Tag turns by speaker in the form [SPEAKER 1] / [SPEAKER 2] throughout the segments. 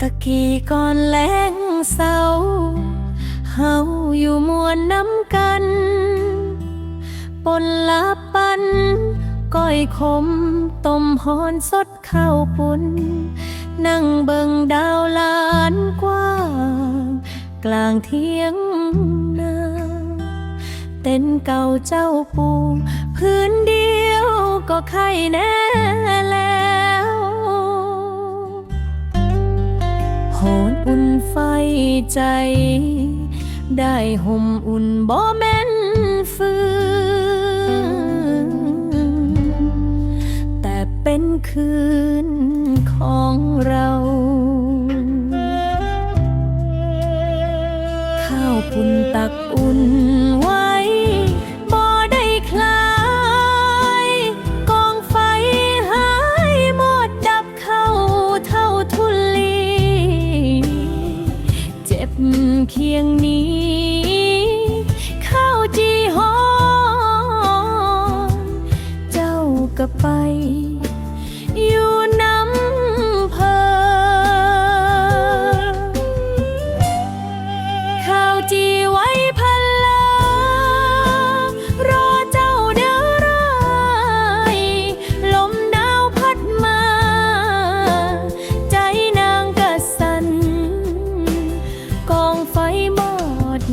[SPEAKER 1] ตะก่อนแล้งเศร้าเฮาอยู่มวนน้ำกัน ปนลาปันก้อยขมต้มหอนสดข้าวปุ้นนั่งเบิ่งดาวลานกว้าง กลางเทียงนาเต้นเก่าเจ้าปู พื้นเดียวก็ไข่แน่แล้ว ไฟใจ ได้ห่มอุ่นบ่แม่นฟืนแต่เป็นคืนของเราข้าวปุ่นตักอุ่น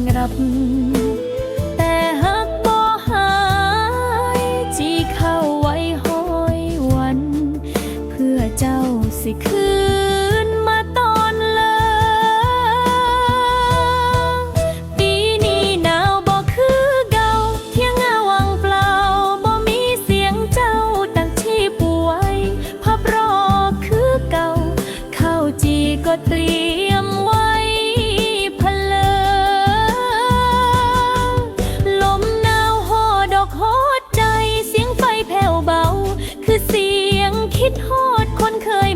[SPEAKER 1] งับ แต่หักบ่หายจีเข้าไว้ห้อยวัน เพื่อเจ้าสิคือ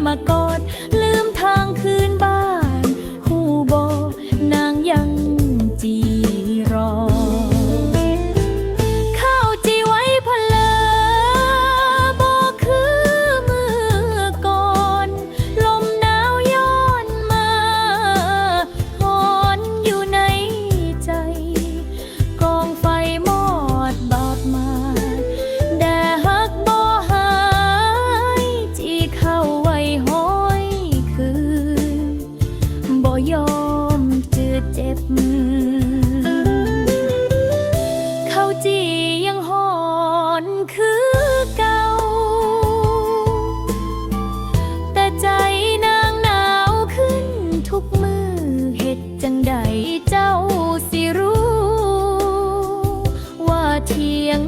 [SPEAKER 1] คน กมือเห็ดจังใดเจ้าสิรู้ ว่าเทียง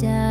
[SPEAKER 1] saja.